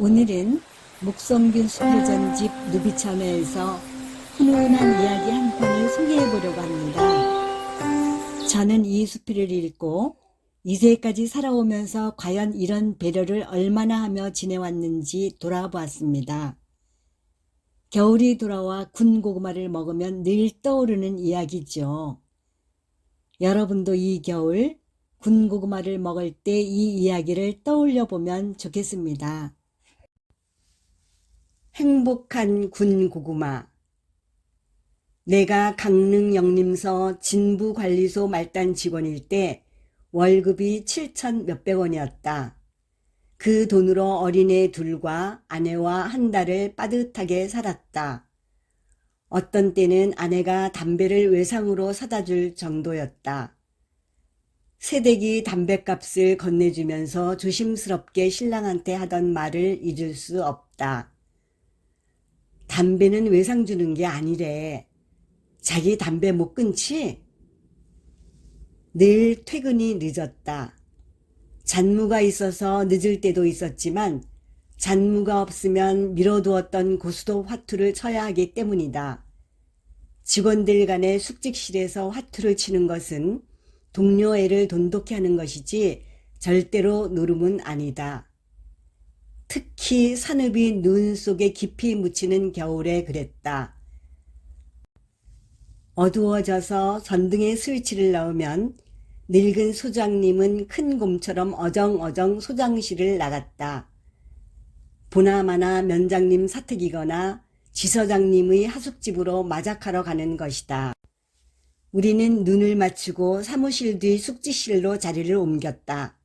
오늘은 목성균 수필전 집 누비참회에서 훈훈한 이야기 한 편을 소개해 보려고 합니다. 저는 이 수필을 읽고 2세까지 살아오면서 과연 이런 배려를 얼마나 하며 지내왔는지 돌아보았습니다. 겨울이 돌아와 군고구마를 먹으면 늘 떠오르는 이야기죠. 여러분도 이 겨울 군고구마를 먹을 때 이 이야기를 떠올려 보면 좋겠습니다. 행복한 군고구마 내가 강릉 영림서 진부관리소 말단 직원일 때 월급이 7천 몇백 원이었다. 그 돈으로 어린애 둘과 아내와 한 달을 빠듯하게 살았다. 어떤 때는 아내가 담배를 외상으로 사다 줄 정도였다. 새댁이 담배값을 건네주면서 조심스럽게 신랑한테 하던 말을 잊을 수 없다. 담배는 외상 주는 게 아니래. 자기 담배 못 끊지? 늘 퇴근이 늦었다. 잔무가 있어서 늦을 때도 있었지만 잔무가 없으면 미뤄두었던 고수도 화투를 쳐야 하기 때문이다. 직원들 간의 숙직실에서 화투를 치는 것은 동료 애를 돈독히 하는 것이지 절대로 노름은 아니다. 특히 산업이 눈 속에 깊이 묻히는 겨울에 그랬다. 어두워져서 전등에 스위치를 넣으면 늙은 소장님은 큰 곰처럼 어정어정 소장실을 나갔다. 보나마나 면장님 사택이거나 지서장님의 하숙집으로 마작하러 가는 것이다. 우리는 눈을 맞추고 사무실 뒤 숙지실로 자리를 옮겼다.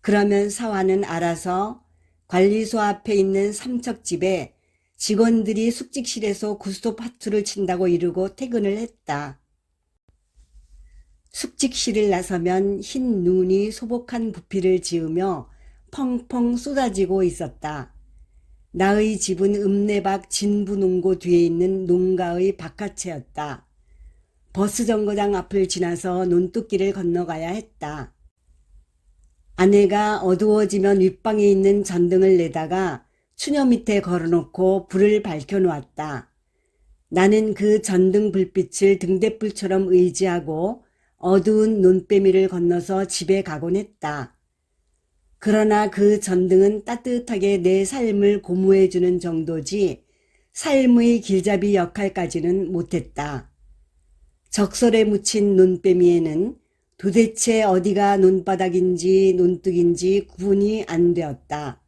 그러면 사화는 알아서 관리소 앞에 있는 삼척집에 직원들이 숙직실에서 구스톱 하투를 친다고 이르고 퇴근을 했다. 숙직실을 나서면 흰 눈이 소복한 부피를 지으며 펑펑 쏟아지고 있었다. 나의 집은 읍내밖 진부농고 뒤에 있는 농가의 바깥채였다. 버스 정거장 앞을 지나서 논뚝길을 건너가야 했다. 아내가 어두워지면 윗방에 있는 전등을 내다가 추녀 밑에 걸어놓고 불을 밝혀놓았다. 나는 그 전등 불빛을 등대불처럼 의지하고 어두운 논빼미를 건너서 집에 가곤 했다. 그러나 그 전등은 따뜻하게 내 삶을 고무해주는 정도지 삶의 길잡이 역할까지는 못했다. 적설에 묻힌 논빼미에는 도대체 어디가 논바닥인지 논뚝인지 구분이 안 되었다.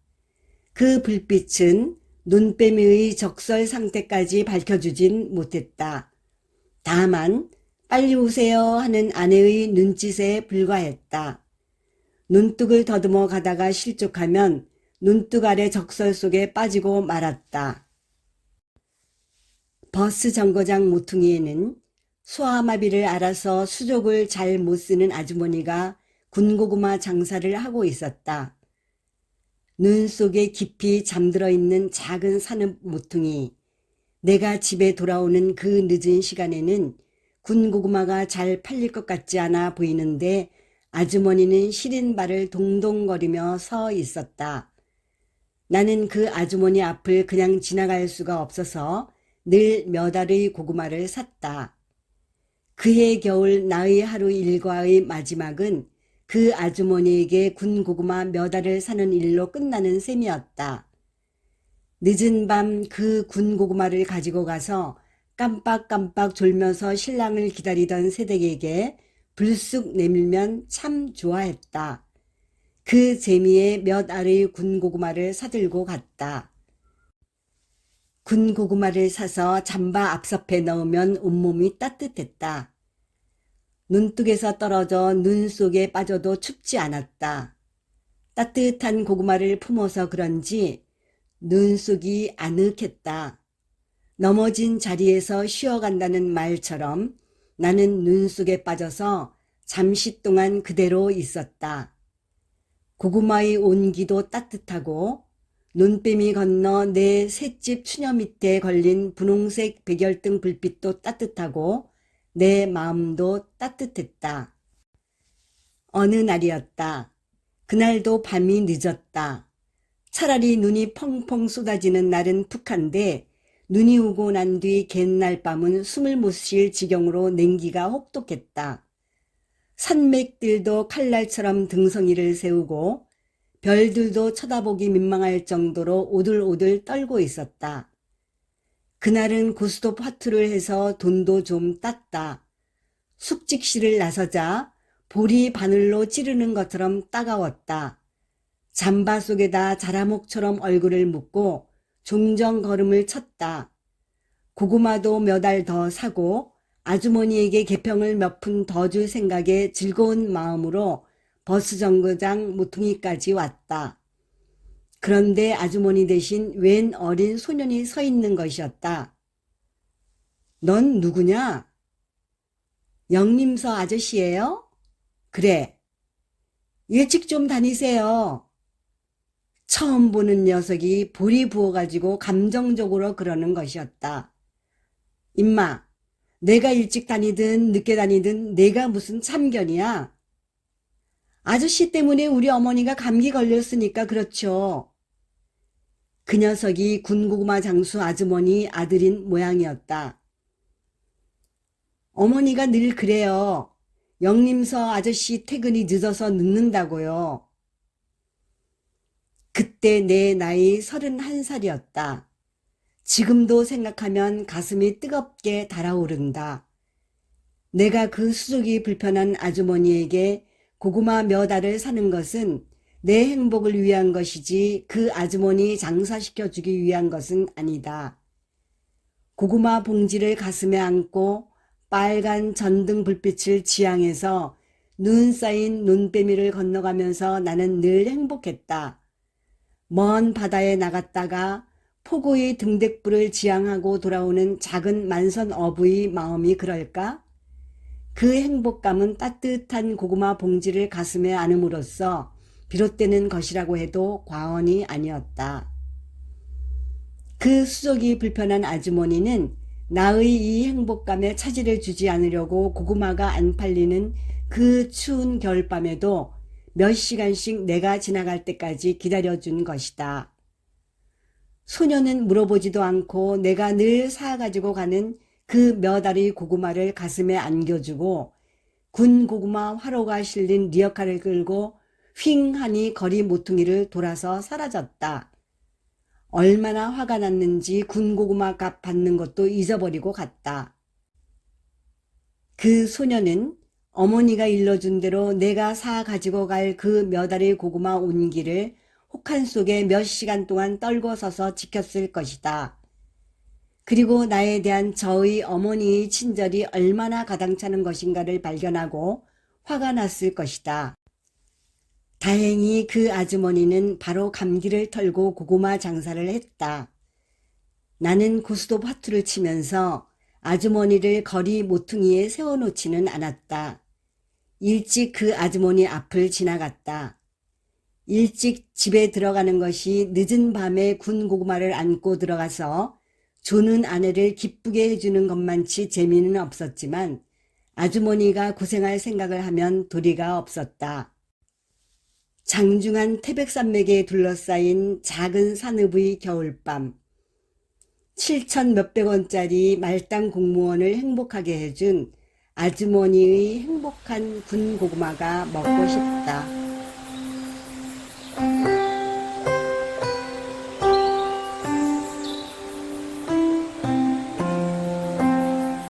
그 불빛은 눈빼미의 적설 상태까지 밝혀주진 못했다. 다만 빨리 오세요 하는 아내의 눈짓에 불과했다. 눈뚝을 더듬어 가다가 실족하면 눈뚝 아래 적설 속에 빠지고 말았다. 버스 정거장 모퉁이에는 소아마비를 알아서 수족을 잘 못 쓰는 아주머니가 군고구마 장사를 하고 있었다. 눈 속에 깊이 잠들어 있는 작은 산업 모퉁이. 내가 집에 돌아오는 그 늦은 시간에는 군고구마가 잘 팔릴 것 같지 않아 보이는데 아주머니는 시린 발을 동동거리며 서 있었다. 나는 그 아주머니 앞을 그냥 지나갈 수가 없어서 늘 몇 알의 고구마를 샀다. 그해 겨울 나의 하루 일과의 마지막은 그 아주머니에게 군 고구마 몇 알을 사는 일로 끝나는 셈이었다. 늦은 밤 그 군 고구마를 가지고 가서 깜빡깜빡 졸면서 신랑을 기다리던 새댁에게 불쑥 내밀면 참 좋아했다. 그 재미에 몇 알의 군 고구마를 사들고 갔다. 군 고구마를 사서 잠바 앞섭에 넣으면 온몸이 따뜻했다. 눈뚝에서 떨어져 눈 속에 빠져도 춥지 않았다. 따뜻한 고구마를 품어서 그런지 눈 속이 아늑했다. 넘어진 자리에서 쉬어간다는 말처럼 나는 눈 속에 빠져서 잠시 동안 그대로 있었다. 고구마의 온기도 따뜻하고 눈뱀이 건너 내 셋집 추녀 밑에 걸린 분홍색 백열등 불빛도 따뜻하고 내 마음도 따뜻했다. 어느 날이었다. 그날도 밤이 늦었다. 차라리 눈이 펑펑 쏟아지는 날은 푹한데 눈이 오고 난 뒤 갯날 밤은 숨을 못 쉴 지경으로 냉기가 혹독했다. 산맥들도 칼날처럼 등성이를 세우고 별들도 쳐다보기 민망할 정도로 오들오들 떨고 있었다. 그날은 고스톱 화투를 해서 돈도 좀 땄다. 숙직실을 나서자 볼이 바늘로 찌르는 것처럼 따가웠다. 잠바 속에다 자라목처럼 얼굴을 묻고 종정 걸음을 쳤다. 고구마도 몇 알 더 사고 아주머니에게 개평을 몇 푼 더 줄 생각에 즐거운 마음으로 버스 정거장 모퉁이까지 왔다. 그런데 아주머니 대신 웬 어린 소년이 서 있는 것이었다. 넌 누구냐? 영림서 아저씨예요? 그래. 일찍 좀 다니세요. 처음 보는 녀석이 볼이 부어가지고 감정적으로 그러는 것이었다. 임마, 내가 일찍 다니든 늦게 다니든 내가 무슨 참견이야? 아저씨 때문에 우리 어머니가 감기 걸렸으니까 그렇죠. 그 녀석이 군고구마 장수 아주머니 아들인 모양이었다. 어머니가 늘 그래요. 영림서 아저씨 퇴근이 늦어서 늦는다고요. 그때 내 나이 서른한 살이었다. 지금도 생각하면 가슴이 뜨겁게 달아오른다. 내가 그 수족이 불편한 아주머니에게 고구마 몇 알을 사는 것은 내 행복을 위한 것이지 그 아주머니 장사시켜 주기 위한 것은 아니다. 고구마 봉지를 가슴에 안고 빨간 전등 불빛을 지향해서 눈 쌓인 눈빼미를 건너가면서 나는 늘 행복했다. 먼 바다에 나갔다가 포구의 등대불을 지향하고 돌아오는 작은 만선 어부의 마음이 그럴까? 그 행복감은 따뜻한 고구마 봉지를 가슴에 안음으로써 비롯되는 것이라고 해도 과언이 아니었다. 그 수족이 불편한 아주머니는 나의 이 행복감에 차질을 주지 않으려고 고구마가 안 팔리는 그 추운 겨울밤에도 몇 시간씩 내가 지나갈 때까지 기다려준 것이다. 소녀는 물어보지도 않고 내가 늘 사가지고 가는 그 몇 알의 고구마를 가슴에 안겨주고 군 고구마 화로가 실린 리어카를 끌고 휑하니 거리 모퉁이를 돌아서 사라졌다. 얼마나 화가 났는지 군 고구마 값 받는 것도 잊어버리고 갔다. 그 소녀는 어머니가 일러준 대로 내가 사 가지고 갈 그 몇 알의 고구마 온기를 혹한 속에 몇 시간 동안 떨고 서서 지켰을 것이다. 그리고 나에 대한 저의 어머니의 친절이 얼마나 가당차는 것인가를 발견하고 화가 났을 것이다. 다행히 그 아주머니는 바로 감기를 털고 고구마 장사를 했다. 나는 고스톱 화투를 치면서 아주머니를 거리 모퉁이에 세워놓지는 않았다. 일찍 그 아주머니 앞을 지나갔다. 일찍 집에 들어가는 것이 늦은 밤에 군 고구마를 안고 들어가서 조는 아내를 기쁘게 해주는 것만치 재미는 없었지만 아주머니가 고생할 생각을 하면 도리가 없었다. 장중한 태백산맥에 둘러싸인 작은 산읍의 겨울밤. 7천 몇백 원짜리 말단 공무원을 행복하게 해준 아주머니의 행복한 군 고구마가 먹고 싶다.